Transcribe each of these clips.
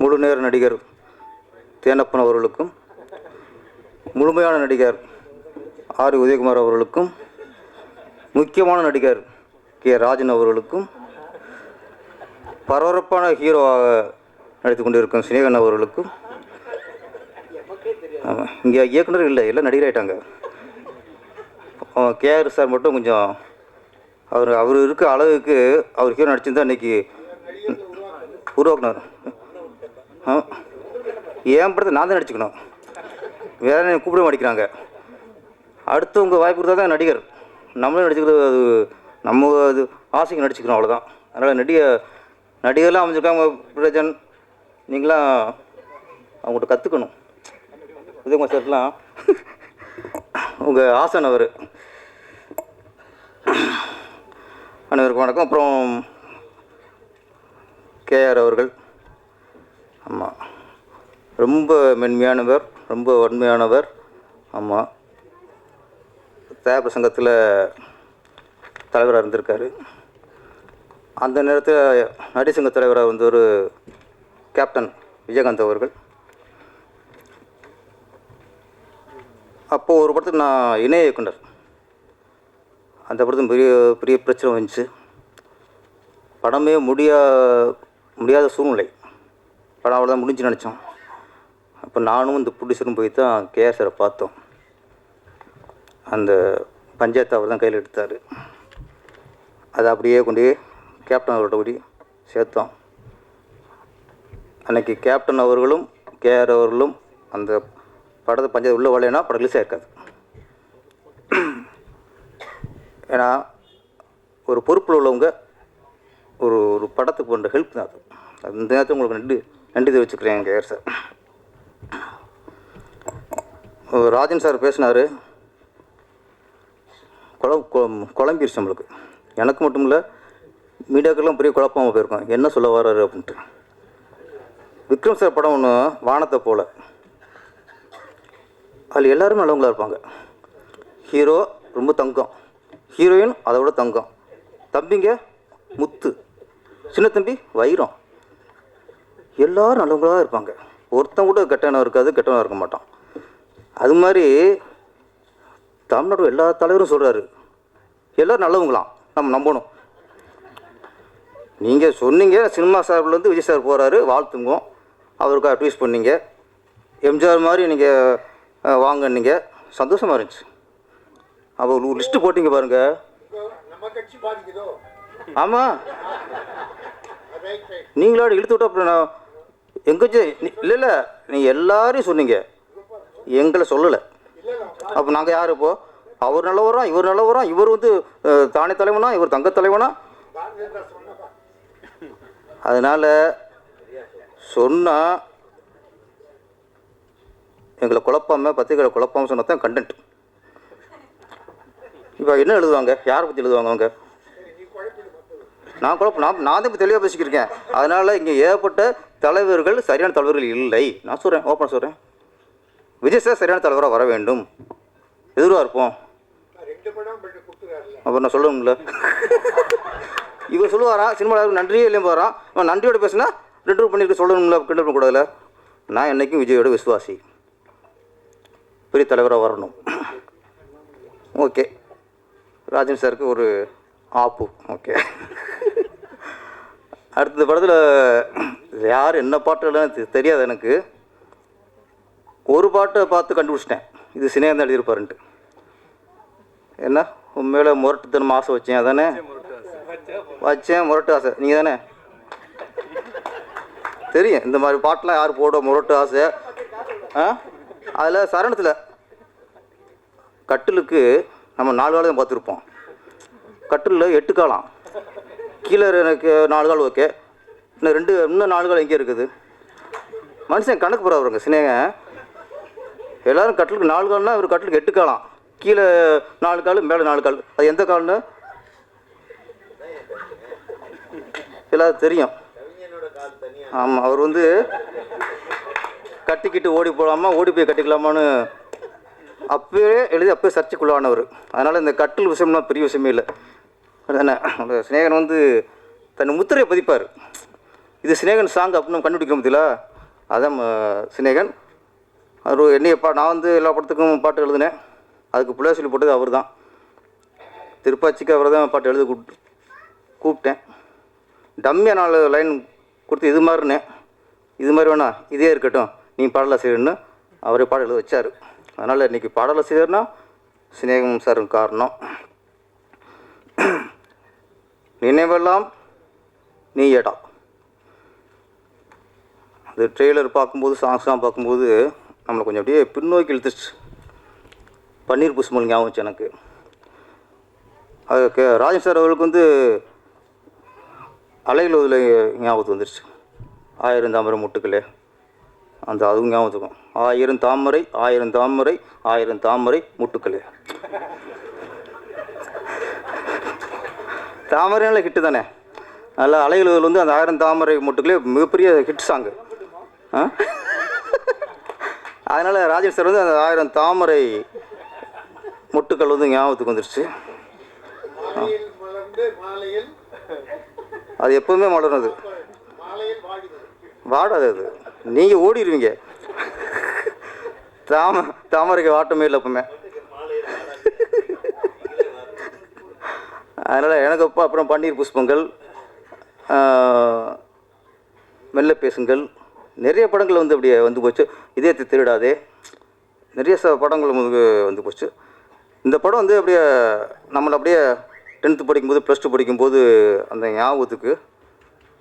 முழு நேர நடிகர் தேனப்பன் அவர்களுக்கும் முழுமையான நடிகர் ஆர் உதயகுமார் அவர்களுக்கும் முக்கியமான நடிகர் கே ராஜன் அவர்களுக்கும் பரபரப்பான ஹீரோவாக நடித்து கொண்டிருக்கும் சினேகன் அவர்களுக்கும் ஆமாம் இங்கே இயக்குனர் இல்லை எல்லாம் நடிகராயிட்டாங்க கேஆர் சார் மட்டும் கொஞ்சம் அவர் அவர் இருக்க அளவுக்கு அவர் ஹீரோ நடிச்சிருந்தா இன்னைக்கு உருவாக்குனார். என் படத்தை நான் தான் நடிச்சுக்கணும். வேற என்ன கூப்பிட மாட்டேங்கிறாங்க. அடுத்தவங்க வாய்ப்பு கொடுத்தா தான் நடிகர். நம்மளும் நடிச்சுக்கிறது அது நம்ம அது ஆசைக்கு நடிச்சுக்கிறோம் அவ்வளோதான் அதனால் நடிக நடிகர்லாம் அமைஞ்சிருக்காங்க பிரஜன் நீங்களாம் அவங்கள்ட்ட கற்றுக்கணும் உதயகுமார் சார்லாம் உங்கள் ஆசன் அவர். அனைவருக்கும் வணக்கம். அப்புறம் கேஆர் அவர்கள். ஆமாம் ரொம்ப மென்மையானவர் ரொம்ப வன்மையானவர். ஆமாம் தேவ சங்கத்தில் தலைவராக இருந்திருக்காரு. அந்த நேரத்தில் நடிசங்க தலைவராக வந்து ஒரு கேப்டன் விஜயகாந்த் அவர்கள். அப்போது ஒரு படத்துக்கு நான் இணைய இயக்குனர். அந்த படத்துக்கு பெரிய பெரிய பிரச்சனை வந்துச்சு. படமே முடியா முடியாத சூழ்நிலை. படம் அவ்வளோதான் முடிஞ்சு நினச்சோம். அப்போ நானும் இந்த ப்ரொடியூசரும் போய் தான் கேஆர் சாரை பார்த்தோம். அந்த பஞ்சாயத்து அவர் தான் கையில் எடுத்தார். அதை அப்படியே கொண்டு கேப்டன் அவர்கிட்ட கூடி சேர்த்தோம். அன்றைக்கி கேப்டன் அவர்களும் கேஆர் அவர்களும் அந்த படத்தை பஞ்சாயத்து உள்ளே வரலைன்னா படம் ரிலீஸ் ஏன்னா ஒரு பொறுப்பில் உள்ளவங்க ஒரு ஒரு படத்துக்கு பண்ணுற ஹெல்ப் தான் அது. அந்த இந்த நேரத்தில் உங்களுக்கு நண்டு நன்றி தெரிவிச்சுக்கிறேன் கேஆர் சார் ராஜன் சார் பேசினார். குழ குழம்பிருச்சு நம்மளுக்கு. எனக்கு மட்டும் இல்லை மீடியாக்கெல்லாம் பெரிய குழப்பமாக போயிருக்கோம். என்ன சொல்ல வர்றாரு அப்படின்ட்டு. விக்ரம் சார் படம் ஒன்று வானத்தை போல். அதில் எல்லாரும் நல்லவங்களா இருப்பாங்க. ஹீரோ ரொம்ப தங்கம். ஹீரோயின் அதை விட தங்கம். தம்பிங்க முத்து. சின்ன தம்பி வைரம். எல்லாரும் நல்லவங்களா இருப்பாங்க. ஒருத்தன் கூட கெட்டவனாக இருக்காது கெட்டவனாக இருக்க மாட்டான். அது மாதிரி தமிழ்நாடு எல்லா தலைவரும் சொல்கிறாரு எல்லோரும் நல்லவங்களாம். நம்ம நம்பணும். நீங்கள் சொன்னீங்க சினிமா சார்பிலேருந்து விஜய் சார் போகிறாரு வாழ்த்துங்க. அவருக்கு அட்வைஸ் பண்ணீங்க. எம்ஜிஆர் மாதிரி நீங்கள் வாங்கினீங்க. சந்தோஷமாக இருந்துச்சு. அப்போ ஒரு லிஸ்ட்டு போட்டிங்க பாருங்கள் ஆமாம் நீங்களோட இழுத்து விட்டு அப்புறம் நான் எங்கே இல்லை இல்லை நீங்கள் எல்லாரையும் சொன்னீங்க. எங்களை சொல்லலை. அப்போ நாங்கள் யார் இப்போ? அவர் நல்லவரா இவர் நல்லவரா? இவர் வந்து தானே தலைவனா இவர் தங்க தலைவனா? அதனால் சொன்னால் எங்களை குழப்பாமல் பத்திரிகைகளை குழப்பாமல் சொன்னால் தான் கண்டென்ட் இப்போ என்ன எழுதுவாங்க? யாரை பற்றி எழுதுவாங்க அவங்க? நான் குழப்பம் நான் நான் தான் இப்போ தெளிவாக பேசிக்கிருக்கேன் அதனால் இங்கே ஏகப்பட்ட தலைவர்கள் சரியான தலைவர்கள் இல்லை. நான் சொல்கிறேன் ஓப்பன் சொல்கிறேன் விஜய் சார் சரியான தலைவராக வர வேண்டும். எதிராக இருப்போம். அப்போ நான் சொல்லணும்ல. இவர் சொல்லுவாரா சினிமாவில் நன்றியே இல்லையும் போகிறான் அவன் நன்றியோட பேசுனா ரெண்டு பண்ணிட்டு சொல்லணும்ல கிண்டல் பண்ணக்கூடாதுல நான் என்றைக்கும் விஜயோட விசுவாசி. பெரிய தலைவராக வரணும். ஓகே. ராஜன் சாருக்கு ஒரு ஆப்பு. ஓகே. அடுத்த படத்தில் யார் என்ன பாட்டுலாம் தெ- தெரியாது எனக்கு. ஒரு பாட்டை பார்த்து கண்டுபிடிச்சிட்டேன். இது சினேகம் தான் எழுதியிருப்பாருன்ட்டு. என்ன? உண்மையில் முரட்டுத்தனம் ஆசை வச்சேன் அதானே? வச்சேன் முரட்டு ஆசை. நீங்கள் தானே? தெரியும். இந்த மாதிரி பாட்டெலாம் யார் போட முரட்டு ஆசை? ஆ? அதில் சரணத்தில் கட்டிலுக்கு நம்ம நாலு காலம் பார்த்துருப்போம். கட்டிலில் எட்டு காலம். கீழே எனக்கு நாலு கால் ஓகே. இன்னும் ரெண்டு இன்னும் நாலு கால் எங்கே இருக்குது. மனுஷன் கணக்கு போகிறவருங்க சினேங்க எல்லோரும் கட்டிலுக்கு நாலு கால்னால் இவர் கட்டிலுக்கு எட்டு காலம். கீழே நாலு கால் மேலே நாலு கால். அது எந்த கால்னு? எல்லாரும் தெரியும். ஆமாம் அவர் வந்து கட்டிக்கிட்டு ஓடி போகலாமா ஓடி போய் கட்டிக்கலாமான்னு அப்பவே எழுதி அப்பவே சர்ச்சைக்குள்ளானவர். அதனால் இந்த கட்டில் விஷயம்லாம் பெரிய விஷயமே இல்லை. அதுதானே அந்த சினேகன் வந்து தன் முத்திரையை பதிப்பார். இது சினேகன் சாங் அப்படின்னு நம்ம கண்டுபிடிக்கிறோம் பார்த்தீங்களா அதான் சினேகன் அவர் என்னைய பா நான் வந்து எல்லா படத்துக்கும் பாட்டு எழுதினேன். அதுக்கு பிள்ளை சொல்லி போட்டது அவர் தான் திருப்பாச்சிக்கு அவர் தான் பாட்டு எழுத கூப்பிட்டு கூப்பிட்டேன். டம்மியாக நாலு லைன் கொடுத்து இது மாதிரினேன் இது மாதிரி வேணா இதே இருக்கட்டும். நீ பாடலாசிரியர்னு அவரே பாட எழுத வச்சார். அதனால் இன்றைக்கி பாடலாசிரியர்னா சினேகம் சார் காரணம். நினைவெல்லாம் நீ ஏடா அது ட்ரெய்லர் பார்க்கும்போது சாங்ஸ்லாம் பார்க்கும்போது நம்மளை கொஞ்சம் அப்படியே பின்னோக்கி இழுத்துச்சு பன்னீர் புஷ்மல் ஞாபகம் வச்சு எனக்கு. அது கே ராஜன் சார் அவர்களுக்கு வந்து அலையில் ஞாபகத்து வந்துருச்சு. ஆயிரம் தாமரை முட்டுக்களே. அந்த அதுவும் ஞாபகத்துக்கும் ஆயிரம் தாமரை ஆயிரம் தாமரை ஆயிரம் தாமரை முட்டுக்களே. தாமரைனால ஹிட்டு தானே. நல்லா அலைகள் வந்து அந்த ஆயிரம் தாமரை முட்டுக்களே மிகப்பெரிய ஹிட் சாங்கு அதனால் ராஜன் சார் வந்து அந்த ஆயிரம் தாமரை மொட்டுக்கள் வந்து ஞாபகத்துக்கு வந்துருச்சு. அது எப்போவுமே மலரும் அது வாடாது அது. நீங்கள் ஓடிடுவீங்க. தாம தாமரைக்கு வாட்டமே இல்லை எப்பவுமே. அதனால் எனக்கு அப்போ அப்புறம் பன்னீர் புஷ்பங்கள் மெல்ல பேசுங்கள். நிறைய படங்கள் வந்து அப்படியே வந்து போச்சு. இதயத்தை திருடாதே. நிறைய ச படங்கள் வந்து போச்சு. இந்த படம் வந்து அப்படியே நம்மளை அப்படியே டென்த்து படிக்கும்போது ப்ளஸ் டூ படிக்கும்போது அந்த ஞாபகத்துக்கு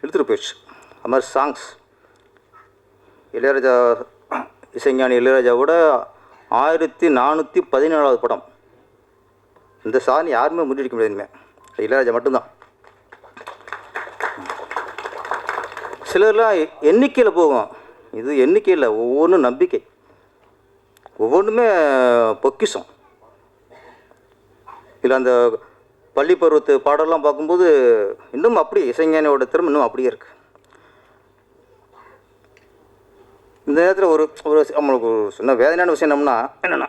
எடுத்துகிட்டு போயிடுச்சு. அது மாதிரி சாங்ஸ் இளையராஜா இசைஞானி இளையராஜாவோட ஆயிரத்தி நானூற்றி பதினேழாவது படம். இந்த சாதனை யாருமே முன்னெடுக்க முடியாது இளையராஜா மட்டும்தான். சிலர்லாம் எண்ணிக்கையில் போகும். இது எண்ணிக்கையில் ஒவ்வொன்றும் நம்பிக்கை. ஒவ்வொன்றுமே பொக்கிஷம். இதில் அந்த பள்ளி பருவத்து பாடலாம் பார்க்கும்போது இன்னும் அப்படி இசைஞானியோட திறமை இன்னும் அப்படியே இருக்குது இந்த நேரத்தில் ஒரு ஒரு நம்மளுக்கு ஒரு சின்ன வேதனையான விஷயம் என்னம்னா என்னென்னா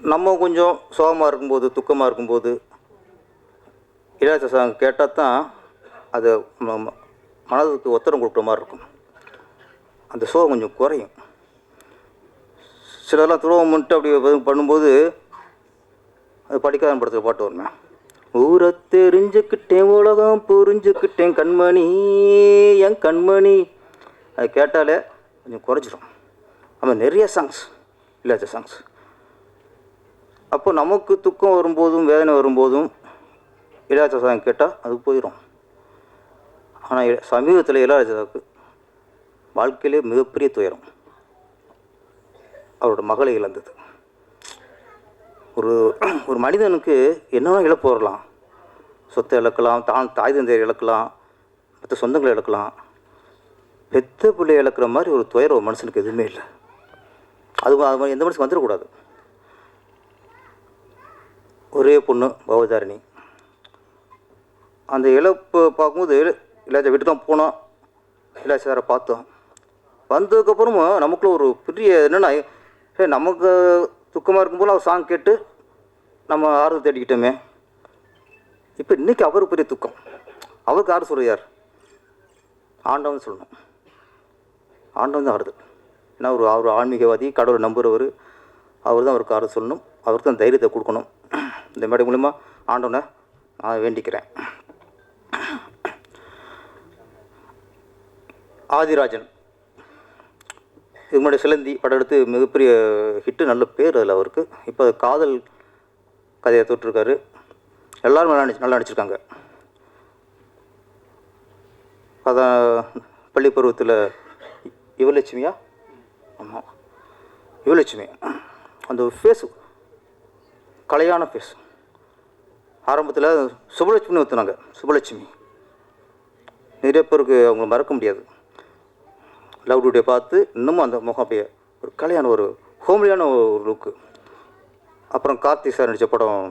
நம்ம கொஞ்சம் சோகமாக இருக்கும்போது துக்கமாக இருக்கும்போது இளையராஜா சாங் கேட்டால் தான் அது ம- மனதுக்கு ஒத்தடம் கொடுக்குற மாதிரி இருக்கும். அந்த சோகம் கொஞ்சம் குறையும். சிலர்லாம் துரோகம் பண்ணிட்டு அப்படி பண்ணும்போது அது படிக்காத படத்தில் பாட்டு வருமே. ஊரை தெரிஞ்சுக்கிட்டேன் உலகம் புரிஞ்சுக்கிட்டேன் கண்மணி என் கண்மணி அது கேட்டாலே கொஞ்சம் குறைஞ்சிரும். ஆமாம் நிறைய சாங்ஸ் இல்லாத சாங்ஸ் அப்போ நமக்கு துக்கம் வரும்போதும் வேதனை வரும்போதும் இளையாச்சா சாங் கேட்டால் அது போயிடும் ஆனால் சமீபத்தில் இளையராஜாவுக்கு வாழ்க்கையிலே மிகப்பெரிய துயரம். அவரோட மகளை இழந்தது. ஒரு ஒரு மனிதனுக்கு என்னென்ன இழப்பு வரலாம். சொத்தை இழக்கலாம் தான் தாய் தந்தையை இழக்கலாம் மற்ற சொந்தங்களை இழக்கலாம். பெத்த பிள்ளையை இழக்கிற மாதிரி ஒரு துயரம் ஒரு மனுஷனுக்கு எதுவுமே இல்லை. அது அது மாதிரி எந்த மனுஷன் வந்துடக்கூடாது. ஒரே பொண்ணு பவதாரிணி. அந்த இழப்பு பார்க்கும்போது இளையராஜா வீட்டு தான் போனோம். இளையராஜா சாரை பார்த்தோம். வந்ததுக்கப்புறமும் நமக்குள்ள ஒரு பெரிய என்னென்னா ஏ நமக்கு துக்கமாக இருக்கும்போது அவர் சாங் கேட்டு நம்ம ஆறுதல் தேடிக்கிட்டோமே. இப்போ இன்றைக்கி அவருக்கு பெரிய துக்கம். அவருக்கு ஆறு சொல்கிற யார் ஆண்டவன் சொல்லணும். ஆண்டவன் தான் ஆறுதல். ஏன்னா ஒரு அவர் ஆன்மீகவாதி கடவுளை நம்புகிறவர் அவர் தான் அவருக்கு ஆறுதல் சொல்லணும். அவருக்கு தான் தைரியத்தை கொடுக்கணும். இந்த மேடை மூலிமா ஆண்டவனை நான் வேண்டிக்கிறேன். ஆதிராஜன். இதுக்கு முன்னாடி சிலந்தி படம் எடுத்து மிகப்பெரிய ஹிட்டு நல்ல பேர் அதில் அவருக்கு. இப்போ காதல் கதையை தொட்டிருக்காரு. எல்லோரும் நல்லா நடிச்சு நல்லா நடிச்சிருக்காங்க. அதான் பள்ளி பருவத்தில் யுவலட்சுமியா? ஆமாம் யுவலட்சுமி. அந்த ஃபேஸ் கலையான ஃபேஸ் ஆரம்பத்தில் சுபலட்சுமின்னு ஊற்றுனாங்க சுபலட்சுமி நிறைய பேருக்கு அவங்கள மறக்க முடியாது. லவ் டுடே பார்த்து இன்னமும் அந்த முகம் அப்படியே ஒரு கலையான ஒரு ஹோம்லியான ஒரு லுக்கு அப்புறம் கார்த்தி சார் நடித்த படம்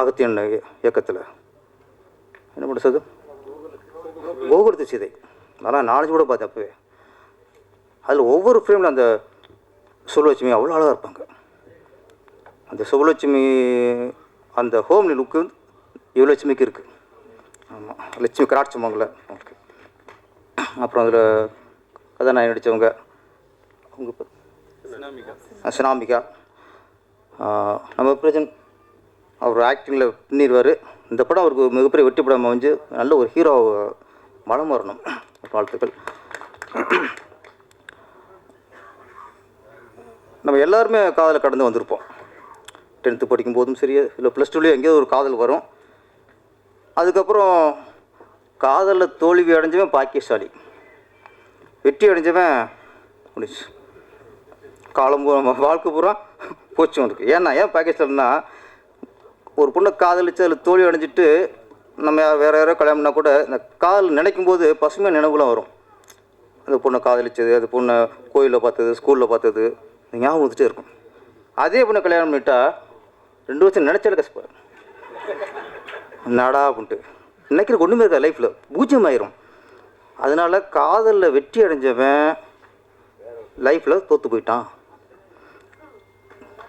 அகத்தியன் இயக்கத்தில். என்ன பண்ண சார் கோகுலத்து சீதை. அதெல்லாம் நாலஞ்சு கூட பார்த்தேன் அப்போவே. அதில் ஒவ்வொரு ஃப்ரேமில் அந்த சுபலட்சுமி அவ்வளோ அழகாக இருப்பாங்க. அந்த சுபலட்சுமி அந்த ஹோம்லி லுக்கு யுவலட்சுமிக்கு இருக்குது ஆமாம் லட்சுமி கராட்சமங்கலம் ஓகே. அப்புறம் அதில் கதாநாயகி நடித்தவங்க அவங்க சினாமிகா நம்ம பிரஜன் அவர் ஆக்டிங்கில் பின்னிடுவார் இந்த படம் அவருக்கு மிகப்பெரிய வெற்றி படம் அமைஞ்சு நல்ல ஒரு ஹீரோ மனம் வரணும். வாழ்த்துக்கள். நம்ம எல்லாருமே காதலை கடந்து வந்திருப்போம். டென்த்து படிக்கும் போதும் சரி இல்லை ப்ளஸ் டூலேயும் எங்கேயோ ஒரு காதல் வரும். அதுக்கப்புறம் காதலில் தோல்வி அடைஞ்சவன் பாக்கியசாலி. வெற்றி அடைஞ்சவன் முடிச்சு காலம் பூரா வாழ்க்கை பூரா போச்சு உனக்கு. ஏன்னா ஏன் பாக்கியசாலின்னா ஒரு பொண்ணை காதலிச்சு அதில் தோல்வி அடைஞ்சிட்டு நம்ம வேறு வேற யாரோ கல்யாணம்னா கூட இந்த காதல் நினைக்கும் போது பசுமையாக நினைவுலாம் வரும். அந்த பொண்ணை காதலிச்சது அந்த பொண்ணை கோயிலில் பார்த்தது ஸ்கூலில் பார்த்தது ஞாபகம் வந்துட்டே இருக்கும். அதே பொண்ணை கல்யாணம் பண்ணிட்டா ரெண்டு வருஷம் நினச்சாலே கஷ்டப்படும். நாடா அப்படின்ட்டு நினைக்கிற ஒன்றுமே இருக்கா லைஃப்பில் பூஜ்ஜியம் ஆயிரும் அதனால காதலில் வெற்றி அடைஞ்சவன் லைஃப்பில் தோற்று போயிட்டான்.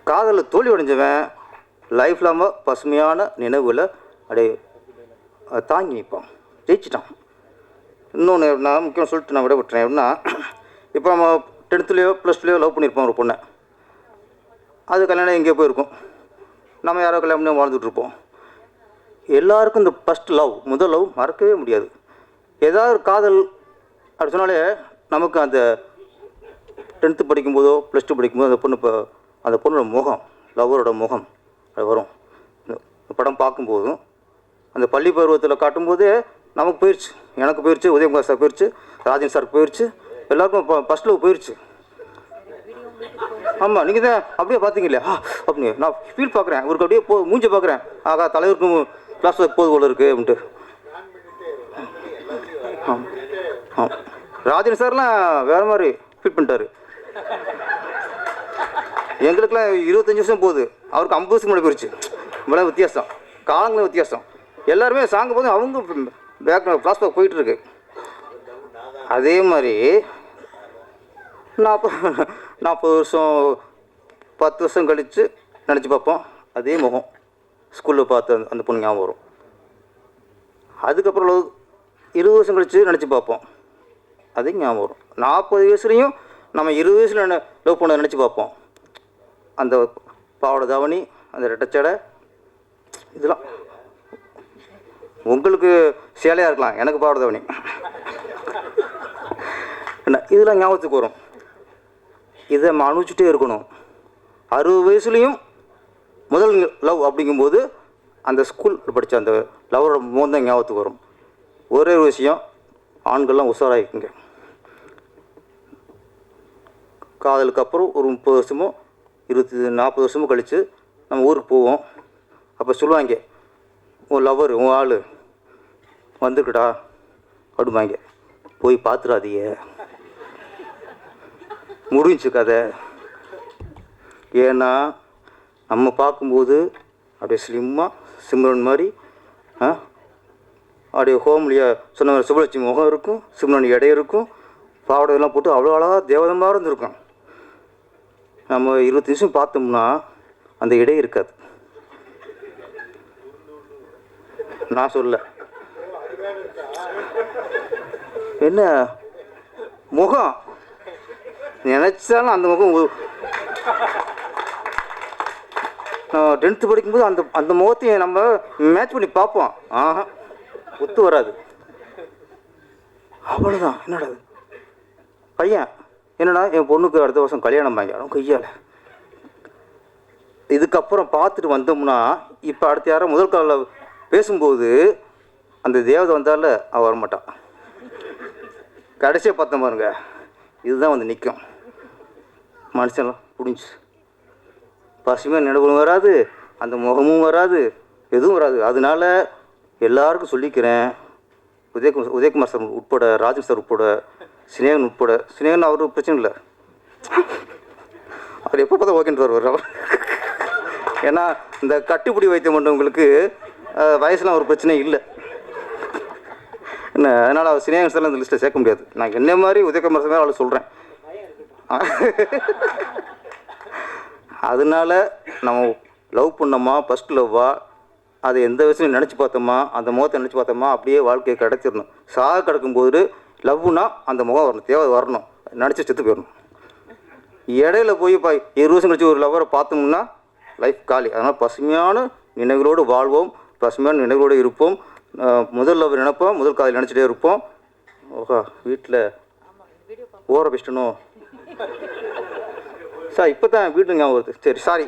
காதலில் தோல்வி அடைஞ்சவன் லைஃப் நம்ம பசுமையான நினைவில் அப்படியே தாங்கி நிற்பான். ஜெயிச்சிட்டான். இன்னொன்று நான் முக்கியம் சொல்லிட்டு நான் விட விட்டுறேன் எப்படின்னா இப்போ நம்ம டென்த்துலேயோ ப்ளஸ் டூலையோ லவ் பண்ணியிருப்போம் ஒரு பொண்ணை. அது கல்யாணம் எங்கேயோ போயிருக்கும். நம்ம யாரோ கல்யாணம் பண்ணி எல்லாருக்கும் இந்த ஃபஸ்ட் லவ் முதல் லவ் மறக்கவே முடியாது. ஏதாவது ஒரு காதல் அப்படி சொன்னாலே நமக்கு அந்த டென்த்து படிக்கும்போதோ ப்ளஸ் டூ படிக்கும்போதோ அந்த பொண்ணு இப்போ அந்த பொண்ணோட முகம் லவ்வரோட முகம் அது வரும். இந்த படம் பார்க்கும்போதும் அந்த பள்ளி பருவத்தில் காட்டும்போதே நமக்கு போயிடுச்சு எனக்கு போயிடுச்சு உதயகுமார் சார் போயிடுச்சு ராஜன் சார் போயிடுச்சு எல்லாருக்கும் ஃபஸ்ட் லவ் போயிடுச்சு ஆமாம் நீங்கள் தான் அப்படியே பார்த்தீங்க இல்லையா? ஆ, நான் ஃபீல் பார்க்குறேன் இவருக்கு அப்படியே போ மூஞ்சி பார்க்குறேன் ஆகா தலைவருக்கும் கிளாஸ் எப்போது போல் இருக்குது அப்படின்ட்டு. ஆமாம் ஆமாம் ராஜன் சார்லாம் வேறு மாதிரி ஃபீட் பண்ணிட்டாரு. எங்களுக்குலாம் இருபத்தஞ்சி வருஷம் போகுது. அவருக்கு ஐம்பது வருஷம் முன்னாடி போயிடுச்சு இவ்வளோ வித்தியாசம். காலங்களும் வித்தியாசம். எல்லாருமே சாங்க போது அவங்க பேக் ஃப்ளாஷ்பேக் போயிட்டுருக்கு அதே மாதிரி நாற்பது நாற்பது வருஷம் பத்து வருஷம் கழித்து நினச்சி பார்ப்போம். அதே முகம். ஸ்கூலில் பார்த்த அந்த அந்த பொண்ணு ஞாபகம் வரும். அதுக்கப்புறம் இருபது வருஷம் கழித்து நினச்சி பார்ப்போம். அது ஞாபகம் வரும். நாற்பது வயசுலேயும் நம்ம இருபது வயசில் லவ் பண்ண நினச்சி பார்ப்போம். அந்த பாவாடை தாவணி அந்த ரெட்டச்சடை இதெல்லாம். உங்களுக்கு சேலையாக இருக்கலாம். எனக்கு பாவாடை தாவணி. என்ன? இதெல்லாம் ஞாபகத்துக்கு வரும். இதை நம்ம அனுபவிச்சுட்டே இருக்கணும். அறுபது வயசுலேயும் முதல் லவ் அப்படிங்கும்போது அந்த ஸ்கூல் படித்த அந்த லவரோட முகம் தான் ஞாபகத்துக்கு வரும். ஒரே ஒரு விஷயம் ஆண்கள்லாம் உஷாராகிக்குங்க காதலுக்கு அப்புறம் ஒரு முப்பது வருஷமோ இருபத்தி நாற்பது வருஷமோ கழித்து நம்ம ஊருக்கு போவோம். அப்போ சொல்லுவாங்க உன் லவ்வர் உன் ஆள் வந்துருக்குடா அப்படிம்பாங்க. போய் பார்த்துடாதீங்க முடிஞ்சு கதை. ஏன்னா நம்ம பார்க்கும்போது அப்படியே ஸ்லிம்மாக சிம்ரன் மாதிரி அப்படியே ஹோம்லியா சொன்ன மாதிரி சுபலட்சுமி முகம் இருக்கும் சிம்ரன் எடை இருக்கும். பாவடையெல்லாம் போட்டு அவ்வளோ அழகாக தேவதமாக இருந்திருக்கும். நம்ம இருபத்தி நிமிஷம் பார்த்தோம்னா அந்த இடை இருக்காது. நான் சொல்ல என்ன? முகம். நினச்சாலும் அந்த முகம் ஒ- நான் டென்த்து படிக்கும்போது அந்த அந்த முகத்தையும் நம்ம மேட்ச் பண்ணி பார்ப்போம். ஆஹா ஒத்து வராது. அவ்வளோதான் என்னடா பையன் என்னடா என் பொண்ணுக்கு அடுத்த வருஷம் கல்யாணம் வாங்கிடும் கையால். இதுக்கப்புறம் பார்த்துட்டு வந்தோம்னா இப்போ அடுத்த யாரும் முதல் காலில் பேசும்போது அந்த தேவதை வந்தால அவள் வரமாட்டான். கடைசியாக பார்த்தோம் பாருங்க இதுதான் வந்து நிற்கும் மனுஷன்லாம் புடிஞ்சு பசுமையாக நினைவுகளும் வராது அந்த முகமும் வராது எதுவும் வராது. அதனால எல்லாருக்கும் சொல்லிக்கிறேன். உதயகுமார் உதயகுமார் சார் உட்பட ராஜன் சார் உட்பட சினேகன் உட்பட. சினேகன் அவருக்கு பிரச்சனை இல்லை. அவர் எப்போ பார்த்தா ஓகேன்னு வருவார். அவர் ஏன்னா இந்த கட்டுப்பிடி வைத்தியம் பண்ணுறவங்களுக்கு வயசுலாம் ஒரு பிரச்சனை இல்லை. என்ன அதனால் அவர் சினேகன் சார்லாம் இந்த லிஸ்ட்டில் சேர்க்க முடியாது. நான் என்ன மாதிரி உதயகுமார் சார் அவளை சொல்கிறேன் அதனால நம்ம லவ் பண்ணோமா ஃபஸ்ட் லவ்வா அதை எந்த விஷயம் நினச்சி பார்த்தோமா? அந்த முகத்தை நினச்சி பார்த்தோமா? அப்படியே வாழ்க்கையை கிடச்சிடணும் சாக கிடக்கும்போது லவ்னா அந்த முகம் வரணும். தேவை வரணும். நினச்சி செத்து போயிடணும். இடையில போய் இப்போ இருபது வருஷம் கழிச்சு ஒரு லவரை பார்த்தோம்னா லைஃப் காலி. அதனால் பசுமையான நினைவுகளோடு வாழ்வோம். பசுமையான நினைவுகளோடு இருப்போம். முதல் லவ் நினைப்போம். முதல் காதல் நினச்சிட்டே இருப்போம். ஓஹா வீட்டில் ஓர பெஸ்டனும் சார் இப்போ தான் வீட்டு ஞாபகம் வருது. சரி சாரி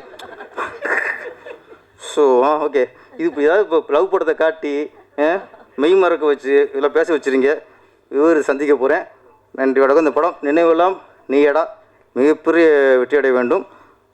ஸோ ஆ ஓகே இது இப்போ ஏதாவது இப்போ லவ் படத்தை காட்டி ஆ, மெய் மறக்க வச்சு இதெல்லாம் பேச வச்சுருங்க. இவர் சந்திக்க போகிறேன் நன்றி வணக்கம். இந்த படம் நினைவெல்லாம் நீயடா மிகப்பெரிய வெற்றி அடைய வேண்டும்.